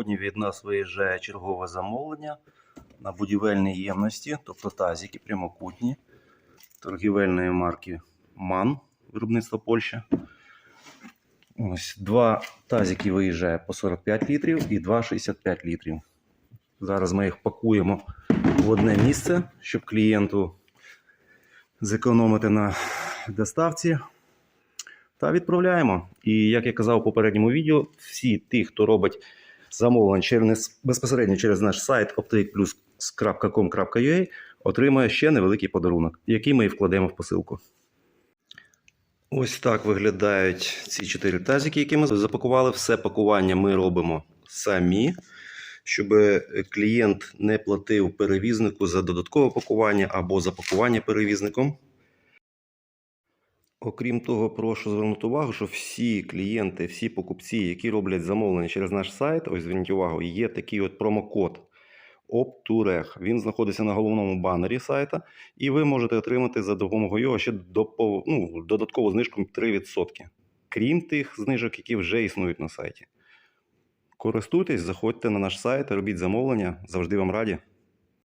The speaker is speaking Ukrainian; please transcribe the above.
Сьогодні від нас виїжджає чергове замовлення на будівельні ємності, тобто тазики прямокутні торгівельної марки МАН, виробництво Польща. Ось два тазики виїжджає по 45 літрів і два 65 літрів. Зараз ми їх пакуємо в одне місце, щоб клієнту зекономити на доставці. Та відправляємо. І як я казав у попередньому відео, всі ті, хто робить замовлення через, безпосередньо через наш сайт opticplus.com.ua, отримає ще невеликий подарунок, який ми і вкладемо в посилку. Ось так виглядають ці чотири тазики, які ми запакували. Все пакування ми робимо самі, щоб клієнт не платив перевізнику за додаткове пакування або за пакування перевізником. Окрім того, прошу звернути увагу, що всі клієнти, всі покупці, які роблять замовлення через наш сайт, ось зверніть увагу, є такий от промокод OPTUREG. Він знаходиться на головному банері сайта, і ви можете отримати за допомогою його ще допо- ну, додаткову знижку 3%. Крім тих знижок, які вже існують на сайті. Користуйтесь, заходьте на наш сайт, робіть замовлення, завжди вам раді.